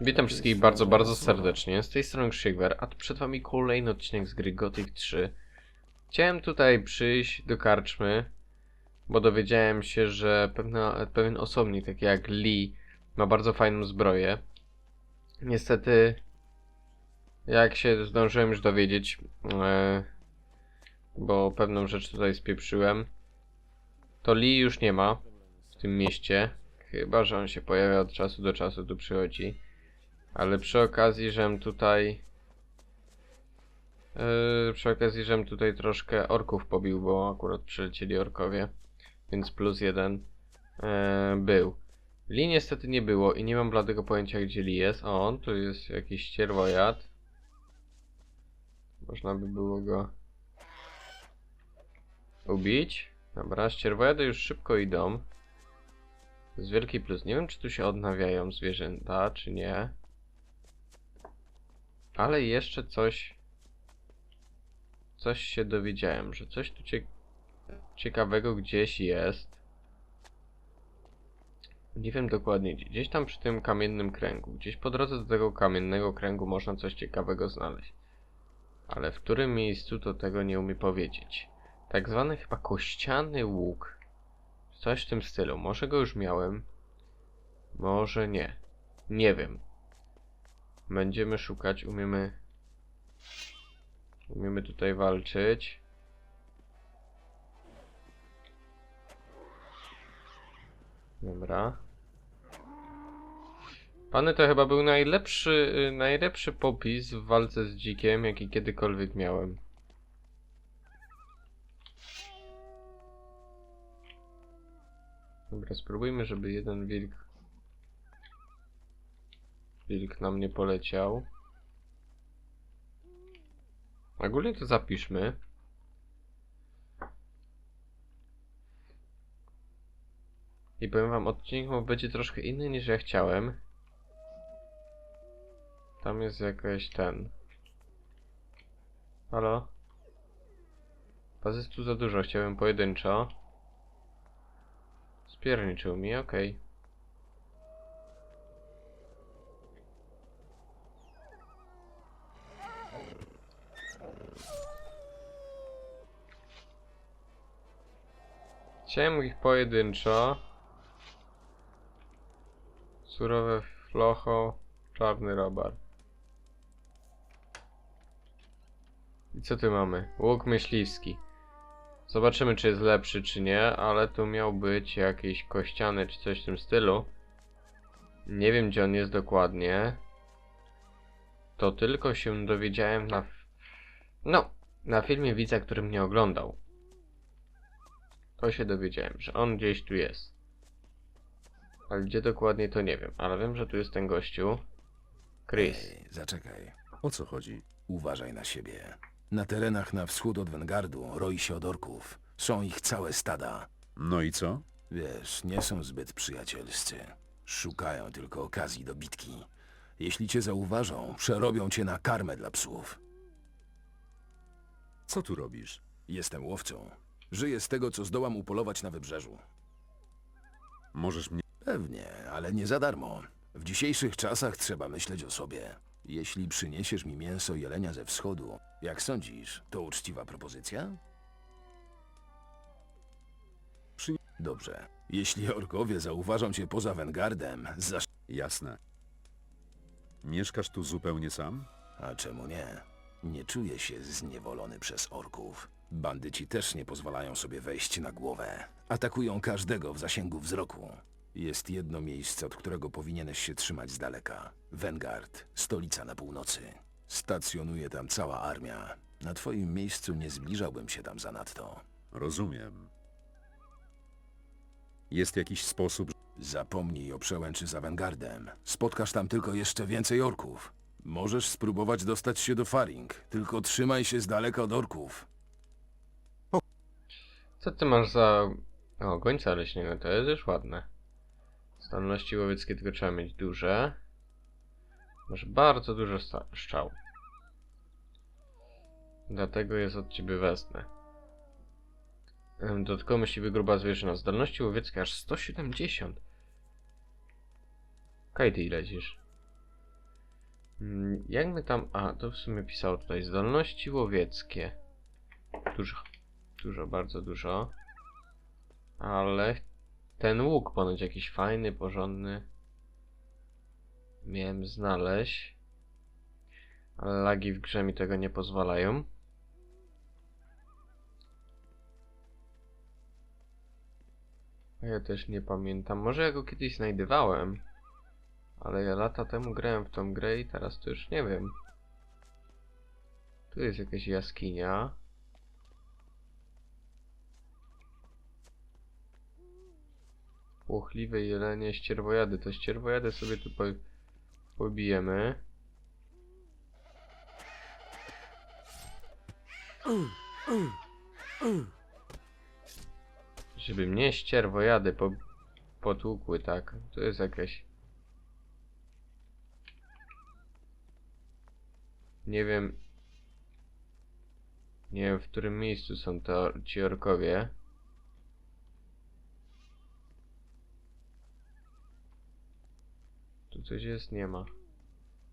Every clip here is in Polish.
Witam wszystkich bardzo, bardzo serdecznie. Z tej strony Krzyegwer, a tu przed wami kolejny odcinek z gry Gothic 3. Chciałem tutaj przyjść do karczmy, bo dowiedziałem się, że pewna, pewien osobnik, taki jak Lee, ma bardzo fajną zbroję. Niestety, jak się zdążyłem już dowiedzieć, e, bo pewną rzecz tutaj spieprzyłem, to Lee już nie ma w tym mieście. Chyba, że on się pojawia od czasu do czasu, tu przychodzi. Ale przy okazji, żem tutaj... Yy, przy okazji, żem tutaj troszkę orków pobił, bo akurat przylecieli orkowie. Więc plus jeden yy, był. Li niestety nie było i nie mam bladego pojęcia gdzie Li jest. O, on tu jest jakiś ścierwojad. Można by było go ubić. Dobra, ścierwojady już szybko idą. To jest wielki plus. Nie wiem, czy tu się odnawiają zwierzęta, czy nie. Ale jeszcze coś... Coś się dowiedziałem, że coś tu cie... ciekawego gdzieś jest. Nie wiem dokładnie gdzie. Gdzieś tam przy tym kamiennym kręgu. Gdzieś po drodze do tego kamiennego kręgu można coś ciekawego znaleźć. Ale w którym miejscu to tego nie umie powiedzieć. Tak zwany chyba kościany łuk. Coś w tym stylu. Może go już miałem. Może nie. Nie wiem. Będziemy szukać, umiemy... Umiemy tutaj walczyć. Dobra. Pany to chyba był najlepszy, y, najlepszy popis w walce z dzikiem, jaki kiedykolwiek miałem. Dobra, spróbujmy, żeby jeden wilk... Wilk nam nie poleciał. Ogólnie to zapiszmy. I powiem wam, odcinek będzie troszkę inny niż ja chciałem. Tam jest jakaś ten... Halo? Was jest tu za dużo, chciałem pojedynczo. Spierniczył mi, okej. Chciałem ich pojedynczo. Surowe flocho, czarny robar. I co tu mamy? Łuk myśliwski. Zobaczymy, czy jest lepszy, czy nie, ale tu miał być jakiś kościany, czy coś w tym stylu. Nie wiem, gdzie on jest dokładnie. To tylko się dowiedziałem na... No, na filmie widza, który mnie oglądał. To się dowiedziałem, że on gdzieś tu jest. Ale gdzie dokładnie to nie wiem, ale wiem, że tu jest ten gościu. Chris. Ej, zaczekaj. O co chodzi? Uważaj na siebie. Na terenach na wschód od Wengardu roi się od orków. Są ich całe stada. No i co? Wiesz, nie są zbyt przyjacielscy. Szukają tylko okazji do bitki. Jeśli cię zauważą, przerobią cię na karmę dla psów. Co tu robisz? Jestem łowcą. Żyję z tego, co zdołam upolować na wybrzeżu. Możesz mnie... Pewnie, ale nie za darmo. W dzisiejszych czasach trzeba myśleć o sobie. Jeśli przyniesiesz mi mięso jelenia ze wschodu, jak sądzisz, to uczciwa propozycja? Przy- Dobrze. Jeśli orkowie zauważą cię poza Wengardem, zasz... Jasne. Mieszkasz tu zupełnie sam? A czemu nie? Nie czuję się zniewolony przez orków. Bandyci też nie pozwalają sobie wejść na głowę. Atakują każdego w zasięgu wzroku. Jest jedno miejsce, od którego powinieneś się trzymać z daleka. Vanguard, stolica na północy. Stacjonuje tam cała armia. Na twoim miejscu nie zbliżałbym się tam zanadto. Rozumiem. Jest jakiś sposób... Zapomnij o przełęczy za Vanguardem. Spotkasz tam tylko jeszcze więcej orków. Możesz spróbować dostać się do Faring, tylko trzymaj się z daleka od orków. Co ty masz za... O, gońca leśnego, to jest już ładne. Zdolności łowieckie tylko trzeba mieć duże. Masz bardzo dużo szczał. Dlatego jest od ciebie wezmę. Dodatkowo myśliwy gruba zwierzyna. Zdolności łowieckie aż 170. Kaj ty lecisz? Mm, Jak my tam... A, to w sumie pisało tutaj zdolności łowieckie. Dużo. Dużo, bardzo dużo. Ale ten łuk ponoć jakiś fajny, porządny. Miałem znaleźć. Ale lagi w grze mi tego nie pozwalają. Ja też nie pamiętam. Może ja go kiedyś znajdywałem. Ale ja lata temu grałem w tą grę i teraz to już nie wiem. Tu jest jakaś jaskinia. Płochliwe jelenie, ścierwojady. To ścierwojady sobie tu po, pobijemy. Żeby mnie ścierwojady po, potłukły, tak? To jest jakaś... Nie wiem... Nie wiem, w którym miejscu są to ci orkowie. Tu coś jest? Nie ma.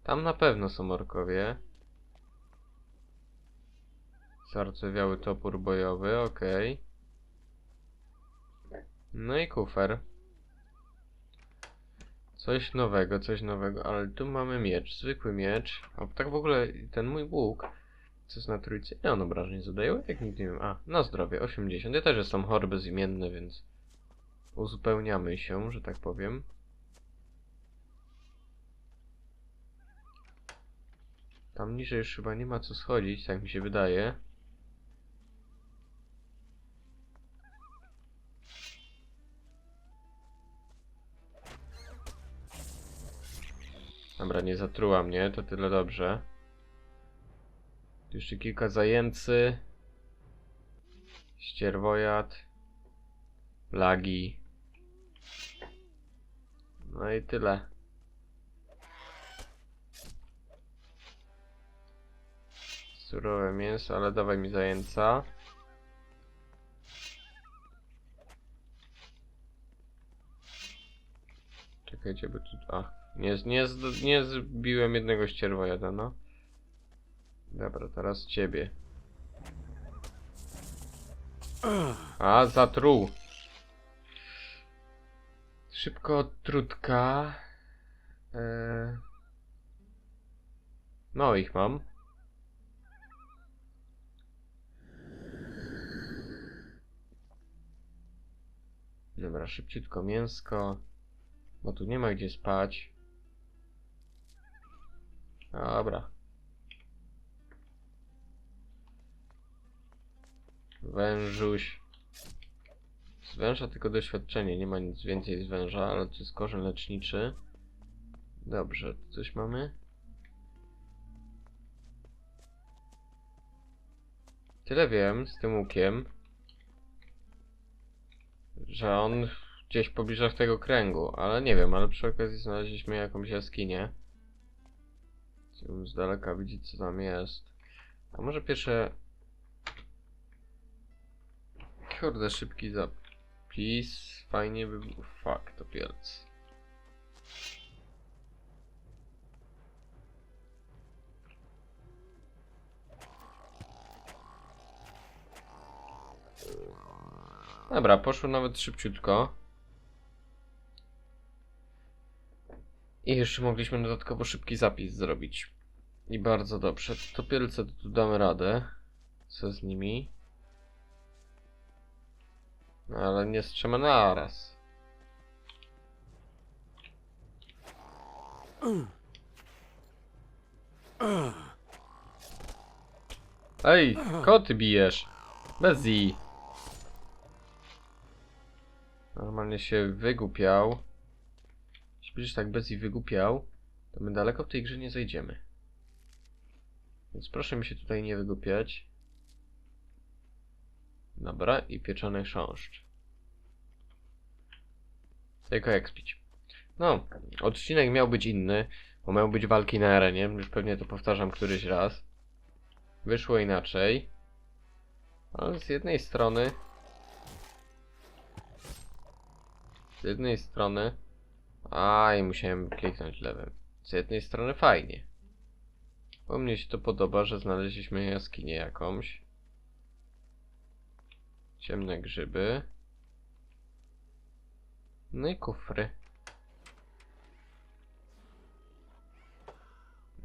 Tam na pewno są orkowie. Zarcewiały topór bojowy, okej. No i kufer. Coś nowego, coś nowego, ale tu mamy miecz, zwykły miecz. A tak w ogóle ten mój łuk, co jest na trójce, ile on obrażeń zadaje? Jak nikt nie wiem. A, na zdrowie, 80. Ja też jestem chory bezimienny, więc uzupełniamy się, że tak powiem. Tam niżej już chyba nie ma co schodzić, tak mi się wydaje. Dobra, nie zatruła mnie, to tyle dobrze. Tu Jeszcze kilka zajęcy. Ścierwojad. Lagi. No i tyle. Surowe mięso, ale dawaj mi zajęca. Czekajcie, bo tu... A, nie, nie, nie zbiłem jednego ścierwojada, no. Dobra, teraz ciebie. A, zatruł. Szybko trutka. Eee... No, ich mam. Dobra, szybciutko mięsko. Bo tu nie ma gdzie spać. Dobra. Wężuś. Z węża tylko doświadczenie, nie ma nic więcej z węża, ale to jest korzeń leczniczy. Dobrze, coś mamy? Tyle wiem z tym łukiem, że on gdzieś w tego kręgu, ale nie wiem, ale przy okazji znaleźliśmy jakąś jaskinię. Chciałbym z daleka widzieć co tam jest. A może pierwsze... Kurde, szybki zapis. Fajnie by był... Fuck, to pielc. Dobra, poszło nawet szybciutko. I jeszcze mogliśmy dodatkowo szybki zapis zrobić. I bardzo dobrze. Topielce to tu damy radę. Co z nimi? No ale nie z trzema naraz. Ej, koty bijesz. Bez i. Normalnie się wygłupiał. Jeśli będziesz tak bez i wygłupiał, to my daleko w tej grze nie zejdziemy. Więc proszę mi się tutaj nie wygłupiać. Dobra, i pieczony chrząszcz. Tylko jak spić. No, odcinek miał być inny, bo miał być walki na arenie, już pewnie to powtarzam któryś raz. Wyszło inaczej. Ale z jednej strony... Z jednej strony... Aj, musiałem kliknąć lewym. Z jednej strony fajnie. Bo mnie się to podoba, że znaleźliśmy jaskinię jakąś. Ciemne grzyby. No i kufry.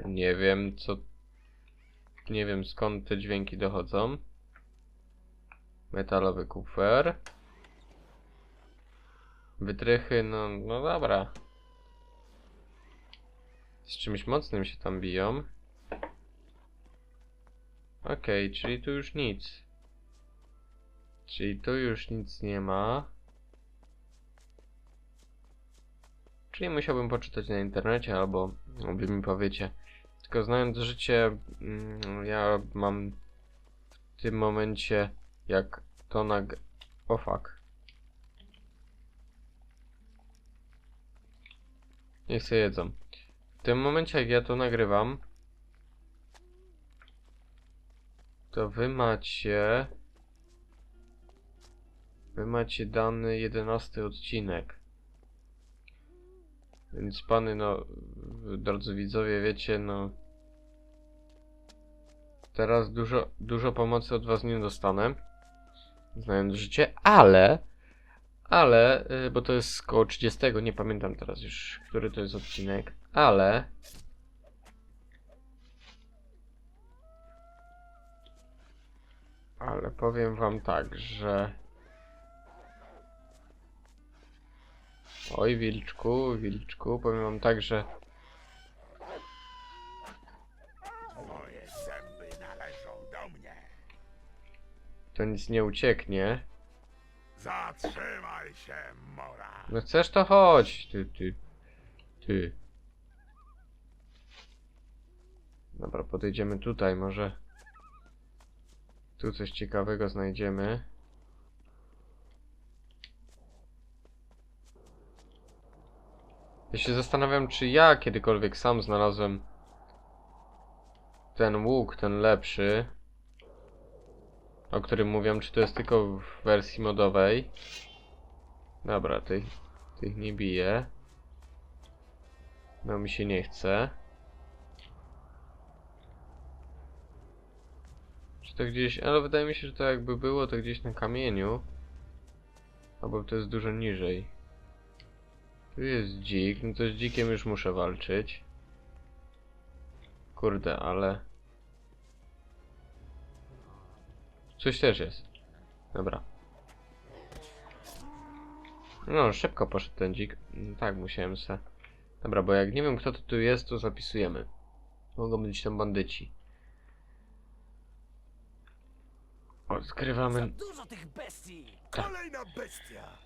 Nie wiem co... Nie wiem skąd te dźwięki dochodzą. Metalowy kufer. Wytrychy, no, no dobra. Z czymś mocnym się tam biją. Okej, czyli tu już nic. Czyli tu już nic nie ma. Czyli musiałbym poczytać na internecie, albo wy mi powiecie. Tylko znając życie, mm, ja mam w tym momencie jak to nag... O fuck. Niech sobie jedzą. W tym momencie jak ja to nagrywam, to wy macie... Wy macie dany jedenasty odcinek. Więc pany, no, drodzy widzowie, wiecie, no... Teraz dużo, dużo pomocy od was nie dostanę. Znając życie, ale... Ale, y, bo to jest koło 30, nie pamiętam teraz już, który to jest odcinek, ale... Ale powiem wam tak, że... Oj, wilczku, wilczku, powiem wam tak, że... Moje zęby należą do mnie. To nic nie ucieknie. Zatrzymaj się, Mora. No chcesz to chodź, ty, ty, ty. Dobra, podejdziemy tutaj, może tu coś ciekawego znajdziemy. Ja się zastanawiam, czy ja kiedykolwiek sam znalazłem ten łuk, ten lepszy, o którym mówią, czy to jest tylko w wersji modowej. Dobra, tych, tych nie bije. No mi się nie chce. Czy to gdzieś, ale wydaje mi się, że to jakby było to gdzieś na kamieniu. Albo to jest dużo niżej. Tu jest dzik, no to z dzikiem już muszę walczyć. Kurde, ale... Coś też jest. Dobra. No, szybko poszedł ten dzik. Tak, musiałem se. Dobra, bo jak nie wiem kto to tu jest, to zapisujemy. Mogą być tam bandyci. Odkrywamy. Dużo tych bestii! Kolejna bestia.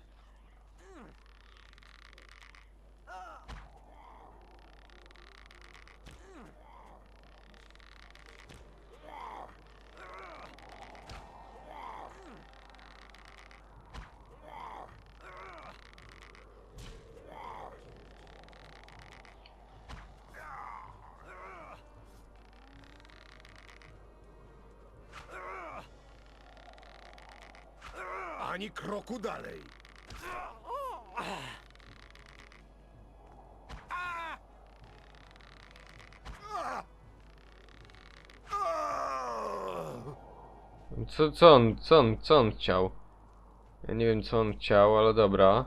Ani kroku dalej. Co, co on, co on, co on chciał? Ja nie wiem co on chciał, ale dobra.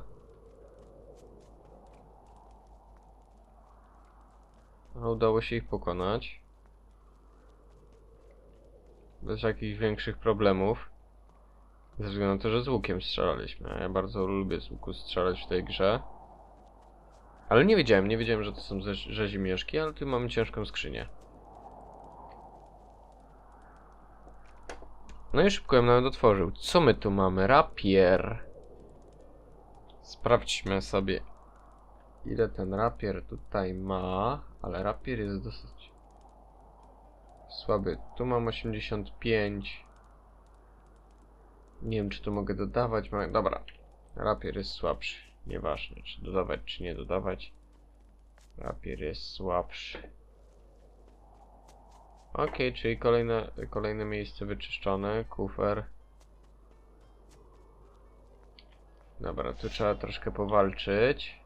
A udało się ich pokonać. Bez jakichś większych problemów. Ze względu na to, że z łukiem strzelaliśmy. Ja bardzo lubię z łuku strzelać w tej grze. Ale nie wiedziałem, nie wiedziałem, że to są ze- rzezimieszki, ale tu mamy ciężką skrzynię. No i szybko ją nawet otworzył. Co my tu mamy? Rapier. Sprawdźmy sobie, ile ten rapier tutaj ma. Ale rapier jest dosyć słaby. Tu mam 85. Nie wiem, czy tu mogę dodawać. Dobra. Rapier jest słabszy. Nieważne, czy dodawać, czy nie dodawać. Rapier jest słabszy. Okej, czyli kolejne, kolejne miejsce wyczyszczone, kufer. Dobra, tu trzeba troszkę powalczyć.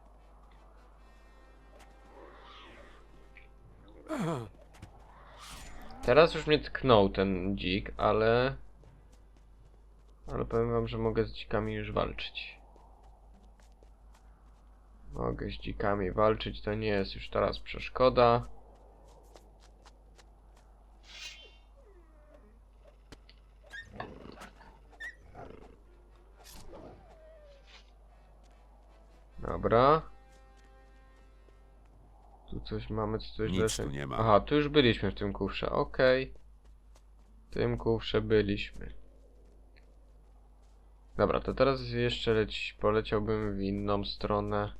Teraz już mnie tknął ten dzik, ale... Ale powiem wam, że mogę z dzikami już walczyć. Mogę z dzikami walczyć, to nie jest już teraz przeszkoda. Dobra. Tu coś mamy, co coś Nic tu nie ma. Aha, tu już byliśmy w tym kufrze, okej. W tym kufrze byliśmy. Dobra, to teraz jeszcze leci, poleciałbym w inną stronę.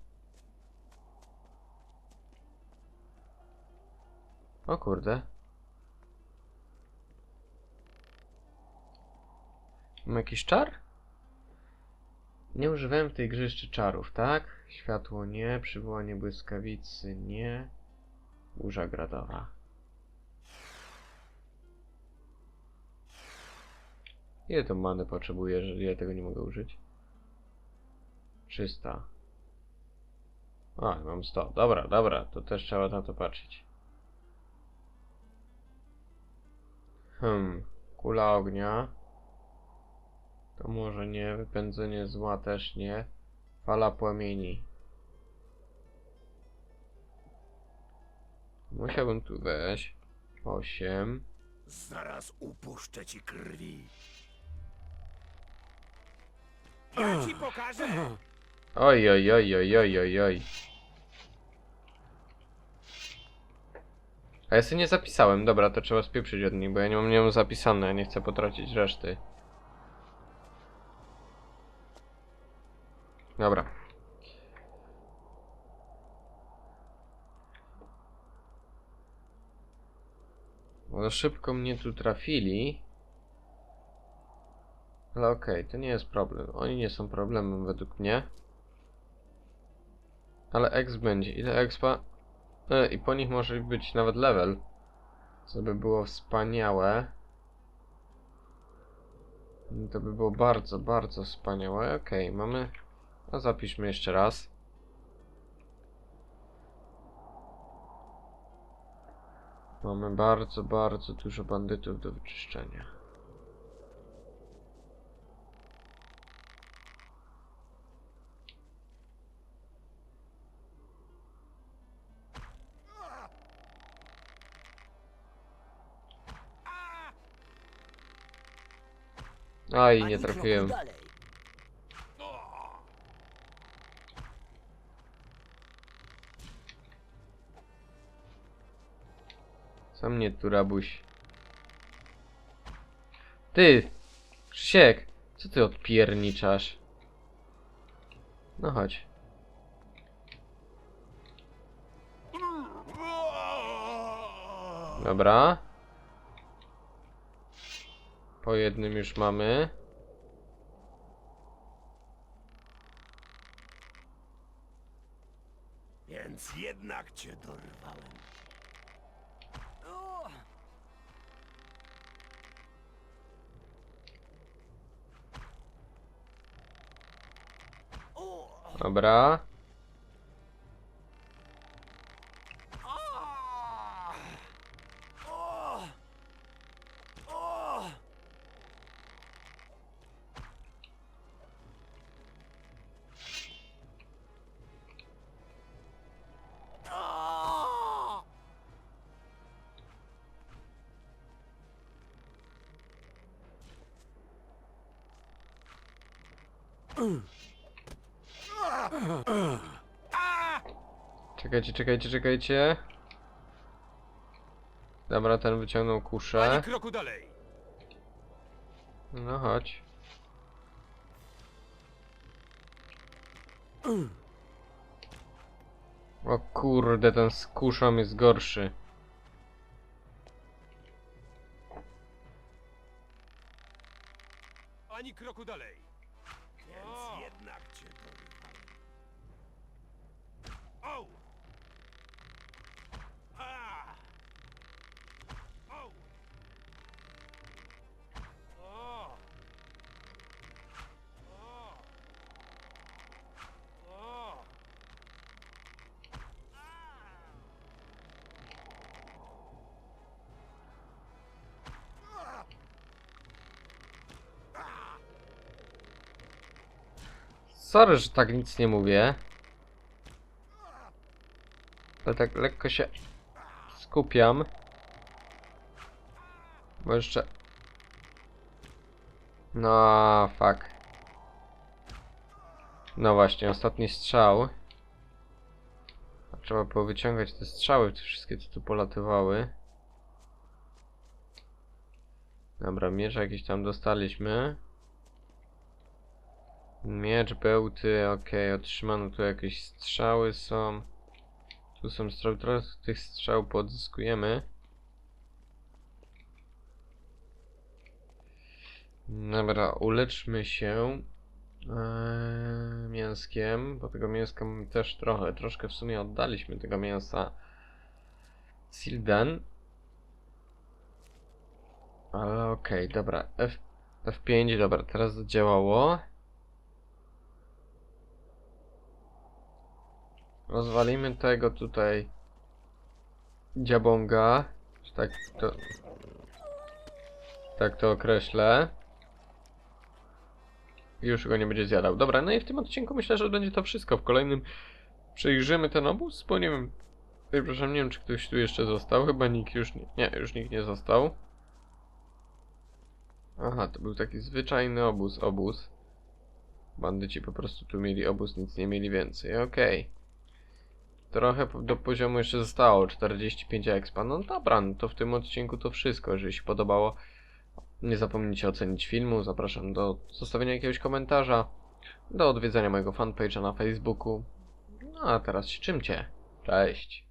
O kurde. Mam jakiś czar? Nie używałem w tej grze jeszcze czarów, tak? Światło nie, przywołanie błyskawicy nie. Burza gradowa. Ile to many potrzebuję, że ja tego nie mogę użyć? 300. A, mam 100. Dobra, dobra, to też trzeba na to patrzeć. Hmm, kula ognia. To może nie, wypędzenie zła też nie. Fala płomieni. Musiałbym tu wejść. 8. Zaraz upuszczę ci krwi. Ci pokażę! Oj, oj, oj, oj, oj, oj, oj. A ja sobie nie zapisałem. Dobra, to trzeba spieprzyć od nich, bo ja nie mam, nie mam zapisane. Nie chcę potracić reszty. Dobra. Bo szybko mnie tu trafili. Ale okej, to nie jest problem. Oni nie są problemem według mnie. Ale X będzie. Ile expa? E, I po nich może być nawet level. Co by było wspaniałe. To by było bardzo, bardzo wspaniałe. Okej, mamy... A zapiszmy jeszcze raz. Mamy bardzo, bardzo dużo bandytów do wyczyszczenia. Aj, nie trafiłem. Co mnie tu rabuś? Ty! Krzysiek! Co ty odpierniczasz? No chodź. Dobra. Po jednym już mamy. Więc jednak cię dorwałem. Dobra. Czekajcie, czekajcie, czekajcie. Dobra, ten wyciągnął kuszę. Ani kroku dalej! No chodź. O kurde, ten z kuszą jest gorszy. Ani kroku dalej! Sorry, że tak nic nie mówię. Ale tak lekko się skupiam. Bo jeszcze... No, fuck. No właśnie, ostatni strzał. Trzeba było wyciągać te strzały, te wszystkie co tu polatywały. Dobra, miecz jakiś tam dostaliśmy. Miecz, bełty, okej, otrzymano tu jakieś strzały są. Tu są strzały, trochę tych strzał poodzyskujemy. Dobra, uleczmy się eee, mięskiem, bo tego mięska też trochę, troszkę w sumie oddaliśmy tego mięsa Silden. Ale okej, dobra, F, F5, dobra, teraz zadziałało. Rozwalimy tego tutaj dziabonga, tak to tak to określę. Już go nie będzie zjadał. Dobra, no i w tym odcinku myślę, że będzie to wszystko. W kolejnym przejrzymy ten obóz, bo nie wiem. Przepraszam, nie wiem czy ktoś tu jeszcze został. Chyba nikt już nie. Nie, już nikt nie został. Aha, to był taki zwyczajny obóz, obóz. Bandyci po prostu tu mieli obóz, nic nie mieli więcej. Okej. Trochę do poziomu jeszcze zostało, 45 expa. No dobra, no to w tym odcinku to wszystko. Jeżeli się podobało, nie zapomnijcie ocenić filmu. Zapraszam do zostawienia jakiegoś komentarza, do odwiedzenia mojego fanpage'a na Facebooku. No a teraz się czymcie. Cześć.